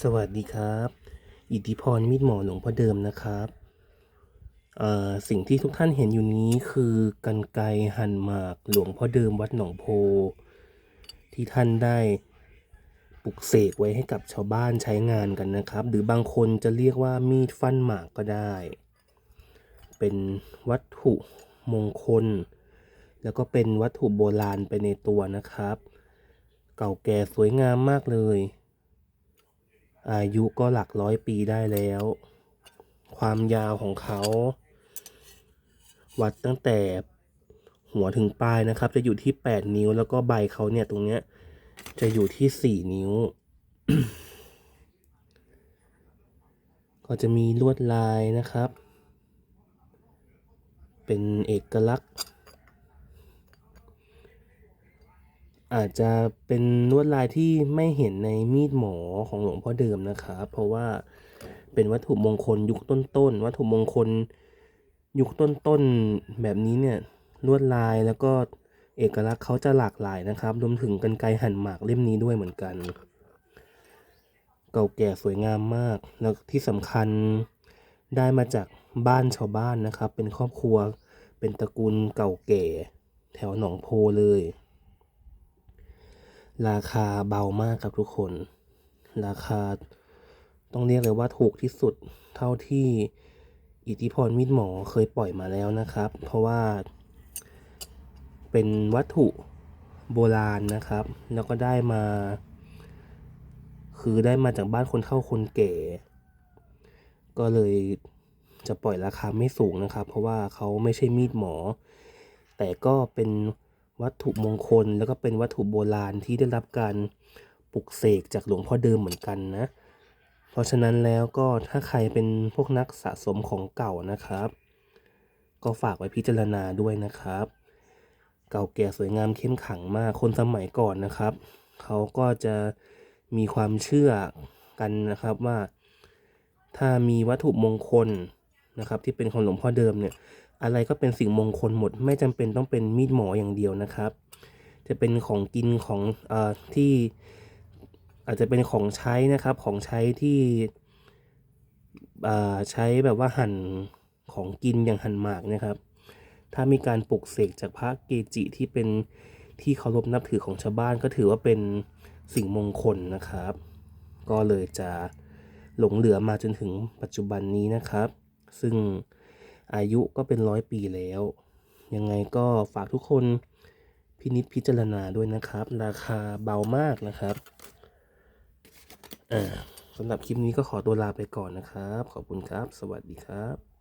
สวัสดีครับ อิทธิพรมีดหมอหลวงพ่อเดิมนะครับ สิ่งที่ทุกท่านเห็นอยู่นี้คือกันไกหั่นหมากหลวงพ่อเดิมวัดหนองโพ ที่ท่านได้ปลุกเสกไว้ให้กับชาวบ้านใช้งานกันนะครับ หรือบางคนจะเรียกว่ามีดฟันหมากก็ได้ เป็นวัตถุมงคล แล้วก็เป็นวัตถุโบราณไปในตัวนะครับ เก่าแก่สวยงามมากเลย อายุก็หลักร้อยปีได้แล้ว ความยาวของเขา วัดตั้งแต่หัวถึงปลายนะครับ จะอยู่ที่ 8 นิ้วแล้วก็ใบเขาเนี่ยตรงเนี้ยจะอยู่ที่ 4 นิ้ว ก็จะมีลวดลายนะครับ เป็นเอกลักษณ์ อาจจะเป็นลวดลายที่ไม่เห็นในมีดหมอของหลวงพ่อเดิมนะครับ เพราะว่าเป็นวัตถุมงคลยุคต้นๆ วัตถุมงคลยุคต้นๆ แบบนี้เนี่ยลวดลายแล้วก็เอกลักษณ์เขาจะหลากหลายนะครับรวมถึงกันไกหั่นหมากเล่มนี้ด้วยเหมือนกัน เก่าแก่สวยงามมาก แล้วที่สำคัญได้มาจากบ้านชาวบ้านนะครับ เป็นครอบครัวเป็นตระกูลเก่าแก่ แถวหนองโพเลย ราคาเบามากครับทุกคน ราคาต้องเรียกเลยว่าถูกที่สุดเท่าที่อิทธิพรมิดหมอเคยปล่อยมาแล้วนะครับ เพราะว่า เป็นวัตถุโบราณนะครับ แล้วก็ได้มา คือได้มาจากบ้านคนเฒ่าคนแก่ ก็เลยจะปล่อยราคาไม่สูงนะครับ เพราะว่าเขาไม่ใช่มีดหมอ แต่ก็เป็น วัตถุมงคลแล้วก็เป็นวัตถุโบราณที่ได้รับการปลุกเสกจากหลวงพ่อเดิมเหมือนกันนะ เพราะฉะนั้นแล้วก็ถ้าใครเป็นพวกนักสะสมของเก่านะครับ ก็ฝากไว้พิจารณาด้วยนะครับ เก่าแก่สวยงามเข้มขังมากคนสมัยก่อนนะครับ เขาก็จะมีความเชื่อกันนะครับว่า ถ้ามีวัตถุมงคล นะครับที่เป็นของหลวงพ่อเดิมเนี่ยอะไรก็เป็นสิ่งมงคลหมด ไม่จำเป็นต้องเป็นมีดหมออย่างเดียวนะครับ จะเป็นของกินของอที่อาจจะเป็นของใช้นะครับของใช้ที่ใช้แบบว่าหั่นของกินอย่างหั่นหมากนะครับ ถ้ามีการปลุกเสกจากพระเกจิที่เป็นที่เคารพนับถือของชาวบ้านก็ถือว่าเป็นสิ่งมงคลนะครับ ก็เลยจะหลงเหลือมาจนถึงปัจจุบันนี้นะครับ ซึ่งอายุก็เป็นร้อยปีแล้ว ยังไงก็ฝากทุกคนพินิษพิจารณาด้วยนะครับ ราคาเบามากนะครับอ่าสำหรับคลิปนี้ก็ขอตัวลาไปก่อนนะครับ ขอบคุณครับ สวัสดีครับ